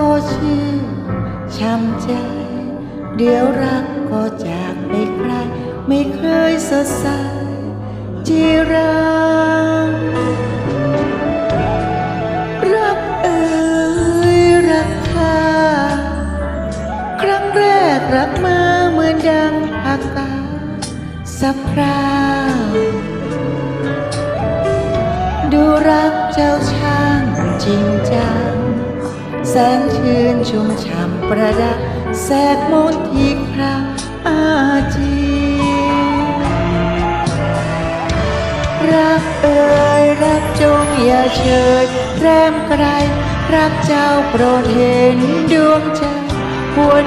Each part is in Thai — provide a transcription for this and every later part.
ก็ชื่นช้ำใจ เดี๋ยวรักก็จากไปใครไม่เคยสดใสจีรังรักเอ่ยรักค่าครั้งแรกรักมาเหมือนดังอากาสับพราวดูรักเจ้าช่างจริงจัง แสงชื่นชุ่มฉ่ำประดับแสกมนต์ที่คระอาจีรักเอ่ยรักจงอย่าเฉยแรมไกลรักเจ้าโปรดเห็นดวงใจหวร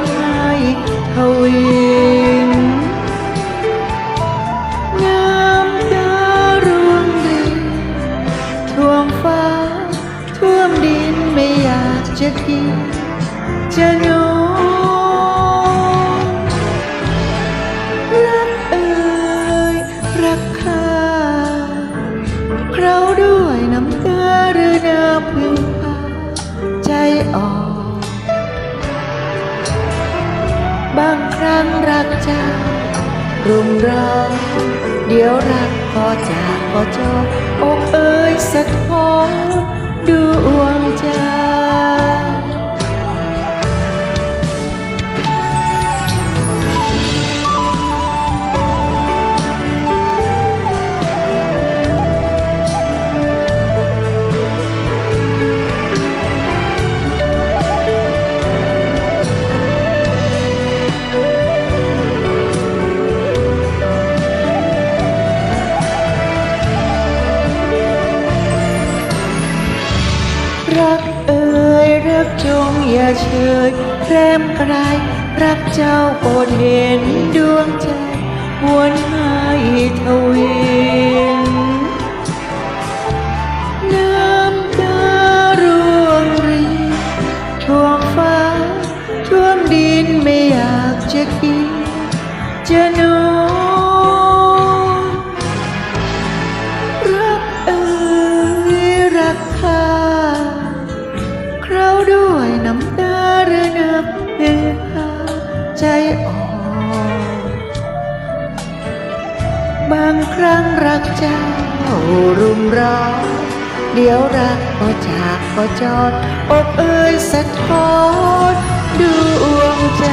างรักเจ้ารุมร้อนเดี๋ยวรักพอจากพอเจบอกเอ้ยสะท้อนดวงใจ รักเอ่ยรักจงอย่าเฉยแพรมไกลรักเจ้าโปรดเห็นดวงใจวนให้ทวินน้ำตาร่วงรินท่วมฟ้าท่วมดินไม่อยากจะกินจะนอน ใจอ่อนบางครั้งรักเจ้ารุมร้อนเดี๋ยวรักก็จากก็จอดอกเอ้ยสะท้อนดวงใจ